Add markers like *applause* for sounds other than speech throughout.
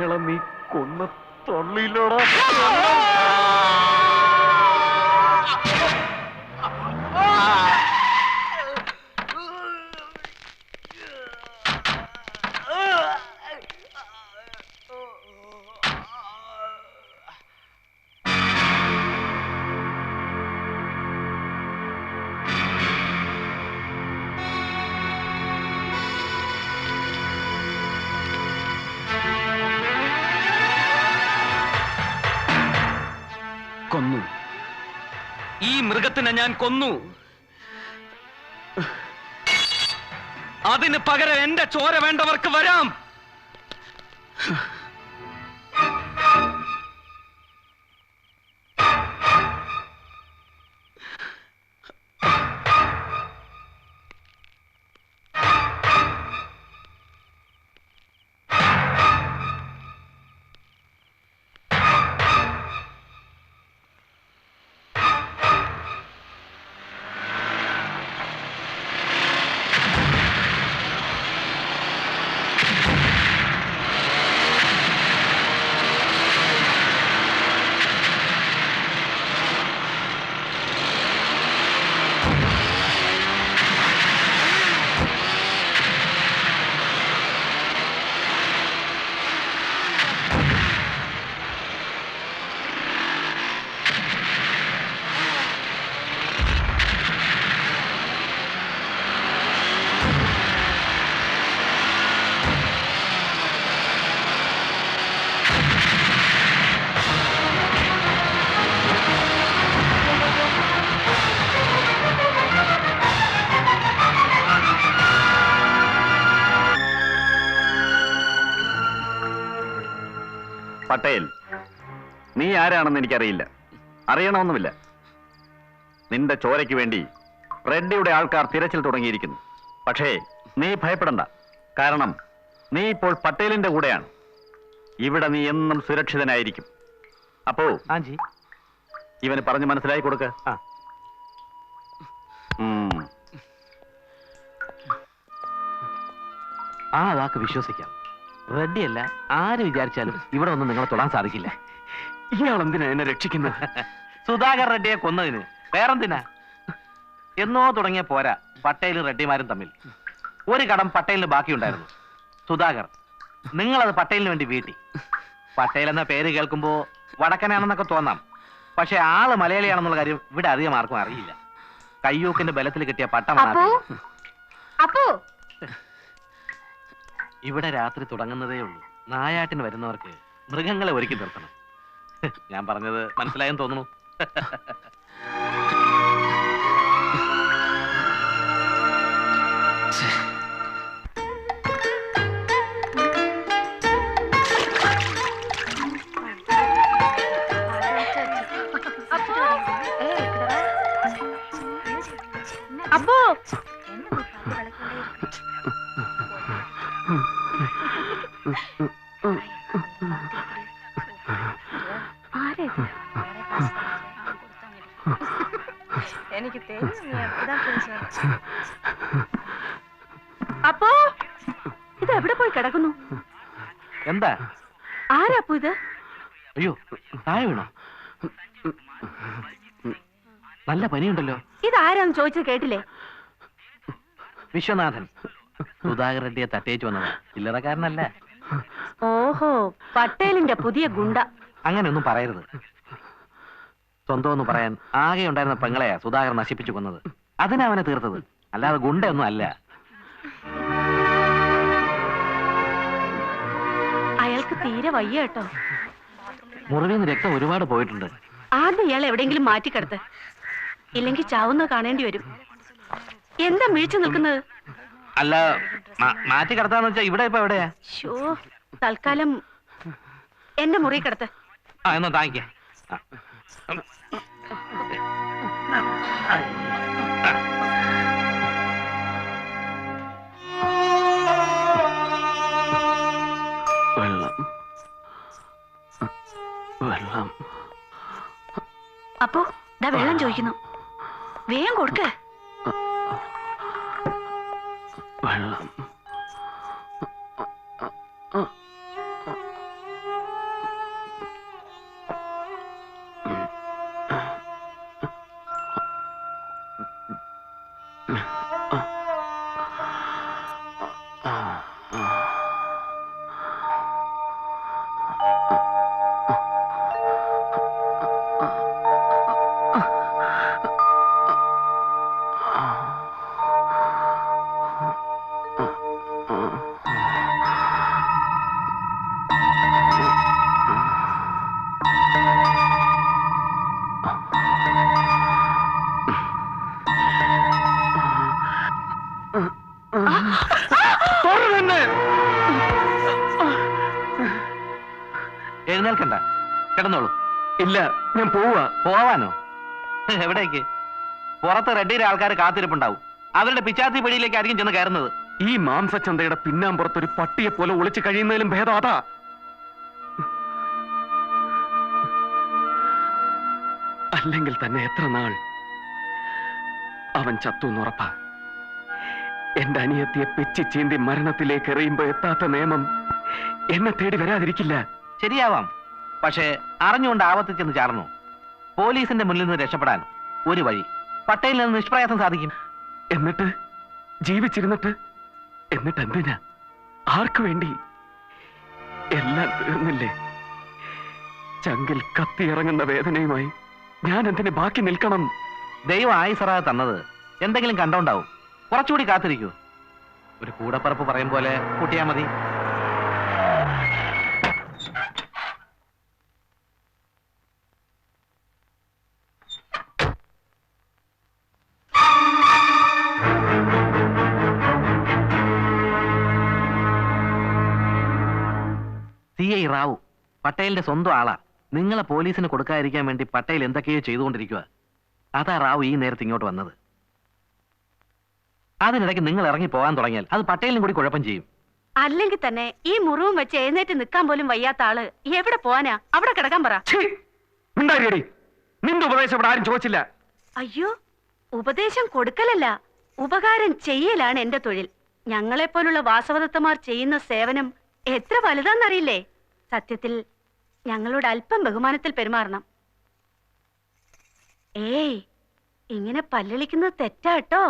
പെങ്ങളെ നീ കൊന്ന തൊള്ളിയിലോടാ ഈ മൃഗത്തിനെ ഞാൻ കൊന്നു. അതിന് പകരം എന്റെ ചോര വേണ്ടവർക്ക് വരാം. പട്ടേൽ നീ ആരാണെന്ന് എനിക്കറിയില്ല. അറിയണമെന്നുമില്ല. നിന്റെ ചോരയ്ക്ക് വേണ്ടി റെഡ്ഡിയുടെ ആൾക്കാർ തിരച്ചിൽ തുടങ്ങിയിരിക്കുന്നു. പക്ഷേ നീ ഭയപ്പെടണ്ട. കാരണം നീ ഇപ്പോൾ പട്ടേലിന്റെ കൂടെയാണ്. ഇവിടെ നീ എന്നും സുരക്ഷിതനായിരിക്കും. അപ്പോ ആഞ്ചി ഇവന് പറഞ്ഞ് മനസ്സിലാക്കി കൊടുക്ക. ആ. അതാക്ക് വാക്ക് വിശ്വസിക്കാം. റെഡ്ഡിയല്ല ആര് വിചാരിച്ചാലും ഇവിടെ ഒന്നും നിങ്ങളെ തൊടാൻ സാധിക്കില്ല. ഇയാൾ എന്തിനാ എന്നെ രക്ഷിക്കുന്നത്? സുധാകർ റെഡ്ഡിയെ കൊന്നതിന് വേറെന്തിനാ? എന്നോ തുടങ്ങിയ പോരാ പട്ടേലും റെഡ്ഡിമാരും തമ്മിൽ. ഒരു കടം പട്ടേലിന് ബാക്കിയുണ്ടായിരുന്നു. സുധാകർ നിങ്ങളത് പട്ടേലിന് വേണ്ടി വീട്ടി. പട്ടേൽ എന്ന പേര് കേൾക്കുമ്പോ വടക്കനാണെന്നൊക്കെ തോന്നാം. പക്ഷെ ആൾ മലയാളിയാണെന്നുള്ള കാര്യം ഇവിടെ അധികം ആർക്കും അറിയില്ല. കയ്യൂക്കിന്റെ ബലത്തിൽ കിട്ടിയ പട്ടമാണ്. അപ്പോ. ഇവിടെ രാത്രി തുടങ്ങുന്നതേ ഉള്ളൂ. നായാട്ടിന് വരുന്നവർക്ക് മൃഗങ്ങളെ ഒരുക്കി നിർത്തണം. ഞാൻ പറഞ്ഞത് മനസ്സിലായെന്ന് തോന്നുന്നു. അപ്പോ എന്താ? ആരാ ഇത്? അയ്യോ താഴെ വീണോ? നല്ല പനിയുണ്ടല്ലോ? ഇത് ആരാന്ന് ചോദിച്ചത് കേട്ടില്ലേ? വിശ്വനാഥൻ. സുധാകർ റെഡ്ഡിയെ തട്ടേച്ചു വന്നതാ. ചില്ലറക്കാരനല്ല. ഓഹോ പട്ടേലിന്റെ പുതിയ ഗുണ്ട. അങ്ങനെയൊന്നും പറയരുത്. സ്വന്തം എന്ന് പറയാൻ ആകെ ഉണ്ടായിരുന്ന പെങ്ങളെയാ സുധാകർ നശിപ്പിച്ചു കൊന്നത്. അതിനാ അവനെ തീർത്തത്. അല്ലാതെ ഗുണ്ടയൊന്നും അല്ല. തീരെ വയ്യ കേട്ടോ. മുറിവിൽ നിന്ന് രക്തം ഒരുപാട് പോയിട്ടുണ്ട്. ആദ്യം ഇയാൾ എവിടെയെങ്കിലും മാറ്റിക്കിടത്ത്. ഇല്ലെങ്കിൽ ചാവുന്ന കാണേണ്ടി വരും. എന്താ മിഴിച്ചു നിൽക്കുന്നത്? അല്ല മാറ്റി കിടത്താന്ന് വെച്ചാ ഇവിടെ ഇപ്പൊ എവിടെയാ? ഷോ തൽക്കാലം എന്റെ മുറി കിടത്ത്. ആ എന്നാ താങ്ങിക്കേ ചോദിക്കുന്നു. വേഗം കൊടുക്ക. ഇല്ല ഞാൻ പോവാ. പോവാനോ? എവിടേക്ക്? പുറത്ത് റെഡിയുടെ ആൾക്കാർ കാത്തിരിപ്പുണ്ടാവും. അവരുടെ പിച്ചാത്തി പിടിയിലേക്ക് ആയിരിക്കും ചെന്ന് കയറുന്നത്. ഈ മാംസച്ചന്തയുടെ പിന്നാമ്പുറത്ത് ഒരു പട്ടിയെ പോലെ ഒളിച്ചു കഴിയുന്നതിലും ഭേദം അതാ. അല്ലെങ്കിൽ തന്നെ എത്ര നാൾ അവൻ ചത്തു എന്നുറപ്പാ എന്റെ അനിയത്തിയെ പെച്ചി ചീന്തി മരണത്തിലേക്ക് എറിയുമ്പോ എത്താത്ത നിയമം എന്നെ തേടി വരാതിരിക്കില്ല. ശരിയാവാം. പക്ഷേ അറിഞ്ഞുകൊണ്ട് ആപത്തിൽ ചെന്ന് ചാടണോ പോലീസിന്റെ മുന്നിൽ നിന്ന് രക്ഷപ്പെടാൻ ഒരു വഴി. പട്ടേലിൽ നിന്ന് നിഷ്പ്രയാസം സാധിക്കും. എന്നിട്ട്? ജീവിച്ചിരുന്നിട്ട്? എന്നിട്ട് എന്തിനാ? ആർക്കു വേണ്ടി? എല്ലാം തീർന്നില്ലേ? ചങ്കിൽ കത്തിയിറങ്ങുന്ന വേദനയുമായി ഞാൻ എന്തിന് ബാക്കി നിൽക്കണം? ദൈവം ആയുസറ തന്നത് എന്തെങ്കിലും കണ്ടോണ്ടാവും. കുറച്ചുകൂടി കാത്തിരിക്കൂ. ഒരു കൂടപ്പറപ്പ് പറയും പോലെ കൂട്ടിയാ മതി. പട്ടേലിന്റെ സ്വന്തം ആളാ. നിങ്ങളെ പോലീസിന് കൊടുക്കാതിരിക്കാൻ വേണ്ടി പട്ടേൽ എന്തൊക്കെയോ ചെയ്തുകൊണ്ടിരിക്കുക അതാ റാവു ഈ നേരത്തെ ഇങ്ങോട്ട് വന്നത്. അതിനിടയ്ക്ക് നിങ്ങൾ ഇറങ്ങി പോകാൻ തുടങ്ങിയാൽ അത് പട്ടേലിനും കൂടി കുഴപ്പം ചെയ്യും. അല്ലെങ്കിൽ തന്നെ ഈ മുറിവും വെച്ച് എഴുന്നേറ്റ് നിൽക്കാൻ പോലും വയ്യാത്ത ആൾ എവിടെ പോവാനാ? അവിടെ കിടക്കാൻ പറ. നിന്റെ ഉപദേശം ഇവിടെ ആരും ചോദിച്ചില്ല. അയ്യോ ഉപദേശം കൊടുക്കലല്ല. ഉപകാരം ചെയ്യലാണ് എന്റെ തൊഴിൽ. ഞങ്ങളെപ്പോലുള്ള വാസവദത്തമാർ ചെയ്യുന്ന സേവനം എത്ര വലുതാന്നറിയില്ലേ സത്യത്തിൽ ഞങ്ങളോട് അല്പം ബഹുമാനത്തിൽ പെരുമാറണം ഏയ് ഇങ്ങനെ പല്ലളിക്കുന്നത് തെറ്റാട്ടോ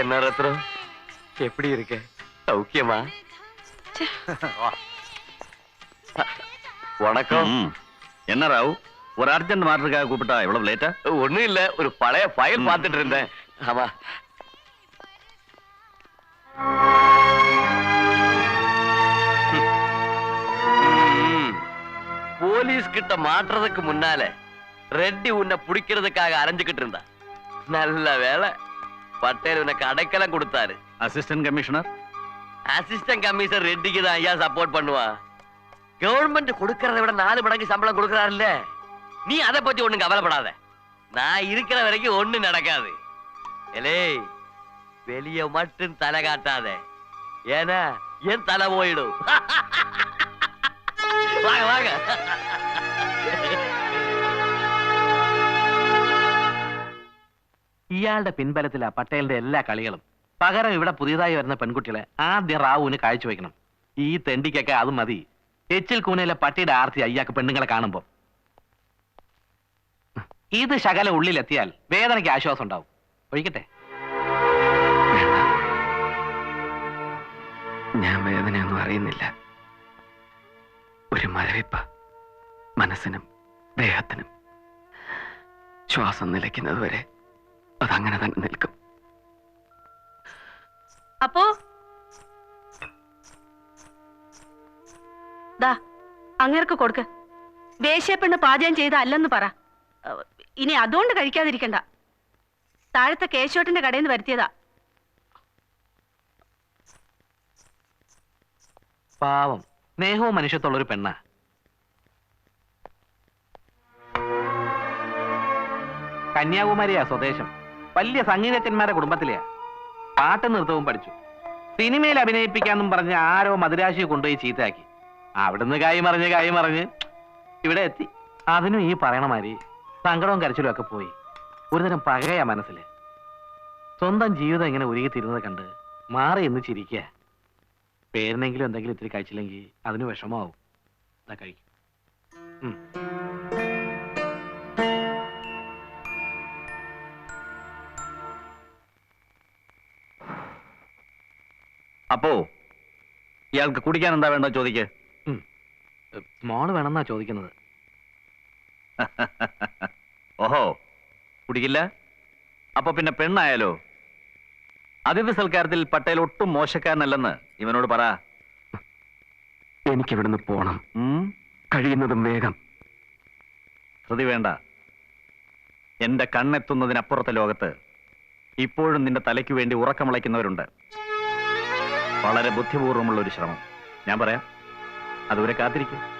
എന്നാ റത്രോ എപ്പിടി ഇരിക്കേ சௌக்கியமா வணக்கம். என்ன ராவ்? ஒரு அர்ஜென்ட் மாற்றத்துக்காக கூப்பிட்டா இவ்வளவு லேட்டா ஒண்ணும் இல்ல. ஒரு பழைய ஃபைல் பார்த்துட்டு இருந்தேன். ஆமா. போலீஸ் கிட்ட மாட்டுறதுக்கு முன்னால ரெட்டி உன்னை பிடிக்கிறதுக்காக அலைஞ்சுக்கிட்டு இருந்தா. நல்ல வேலை பட்டேல் உனக்கு அடைக்கலம் கொடுத்தாரு. அசிஸ்டன்ட் கமிஷனர் அசிஸ்டன்ட் கமிஷனர் ரெட்டிக்கு தான் ஐயா சப்போர்ட் பண்ணுவான் கவர்மெண்ட் கொடுக்கறத விட நாலு மடங்கு சம்பளம் கொடுக்கறாருல்ல நீ அதை பத்தி ஒண்ணும் கவலைப்படாத நான் இருக்கிற வரைக்கும் ஒண்ணு நடக்காது எலே வெளிய மட்டும் தலை காட்டாத ஏன்னா என் தலை போயிடும் *laughs* வாங்க வாங்க ഇയാളുടെ പിൻബലത്തിലാ പട്ടേലിന്റെ എല്ലാ കളികളും പകരം ഇവിടെ പുതിയതായി വരുന്ന പെൺകുട്ടികളെ ആദ്യം റാവുവിന് കാഴ്ചവെക്കണം ഈ തെണ്ടിക്കൊക്കെ അത് മതി. എച്ചിൽ കൂനയിലെ പട്ടിയുടെ ആർത്തി അയ്യാക്ക് പെണ്ണുങ്ങളെ കാണുമ്പോ. ഇത് ശകല ഉള്ളിലെത്തിയാൽ വേദനയ്ക്ക് ആശ്വാസം ഉണ്ടാവും. ഒഴിക്കട്ടെ. ഞാൻ വേദനയൊന്നും അറിയുന്നില്ല. ഒരു മരവിപ്പ മനസ്സിനും ദേഹത്തിനും ശ്വാസം നിലയ്ക്കുന്നത് വരെ അതങ്ങനെ തന്നെ നിൽക്കും. അപ്പോ? അങ്ങേർക്ക് കൊടുക്ക്. വേശ്യപ്പെണ്ണ് പാചകം ചെയ്ത അല്ലെന്ന് പറ. ഇനി അതുകൊണ്ട് കഴിക്കാതിരിക്കണ്ട. താഴത്തെ കേശോട്ടിന്റെ കടയിൽ നിന്ന് വരുത്തിയതാ. പാവം. സ്നേഹവും മനുഷ്യത്തുള്ളൊരു പെണ്ണ. കന്യാകുമാരിയാ സ്വദേശം. വലിയ സംഗീതജ്ഞന്മാരുടെ കുടുംബത്തിലെയാ. പാട്ട് നൃത്തവും പഠിച്ചു. സിനിമയിൽ അഭിനയിപ്പിക്കാന്നും പറഞ്ഞ് ആരോ മധുരാശിയെ കൊണ്ടുപോയി ചീത്തയാക്കി. അവിടുന്ന് കായി മറിഞ്ഞ് കായി മറിഞ്ഞ് ഇവിടെ എത്തി. അതിനും ഈ പറയണ മാതിരി സങ്കടവും കരച്ചിലും ഒക്കെ പോയി. ഒരുതരം പകയാ മനസ്സിൽ. സ്വന്തം ജീവിതം ഇങ്ങനെ ഉരുകിത്തിരുന്നത് കണ്ട് മാറി എന്ന് ചിരിക്കുക. പേരിനെങ്കിലും എന്തെങ്കിലും ഇത്തിരി കഴിച്ചില്ലെങ്കിൽ അതിന് വിഷമാവും കഴിക്കും. അപ്പോ ഇയാൾക്ക് കുടിക്കാൻ എന്താ വേണ്ട ചോദിക്ക്. സ്മോൾ വേണമെന്നാ ചോദിക്കുന്നത്. *laughs* ഓഹോ കുടിക്കില്ല? അപ്പൊ പിന്നെ പെണ്ണായാലോ? അതിഥി സൽക്കാരത്തിൽ പട്ടേൽ ഒട്ടും മോശക്കാരനല്ലെന്ന് ഇവനോട് പറ. എനിക്കിവിടുന്ന് പോണം? കഴിയുന്നതും വേഗം. ശ്രുതി വേണ്ട. എന്റെ കണ്ണെത്തുന്നതിനപ്പുറത്തെ ലോകത്ത് ഇപ്പോഴും നിന്റെ തലയ്ക്ക് വേണ്ടി ഉറക്കമുളയ്ക്കുന്നവരുണ്ട്. വളരെ ബുദ്ധിപൂർവമുള്ള ഒരു ശ്രമം. ഞാൻ പറയാം. അതുവരെ കാത്തിരിക്കും.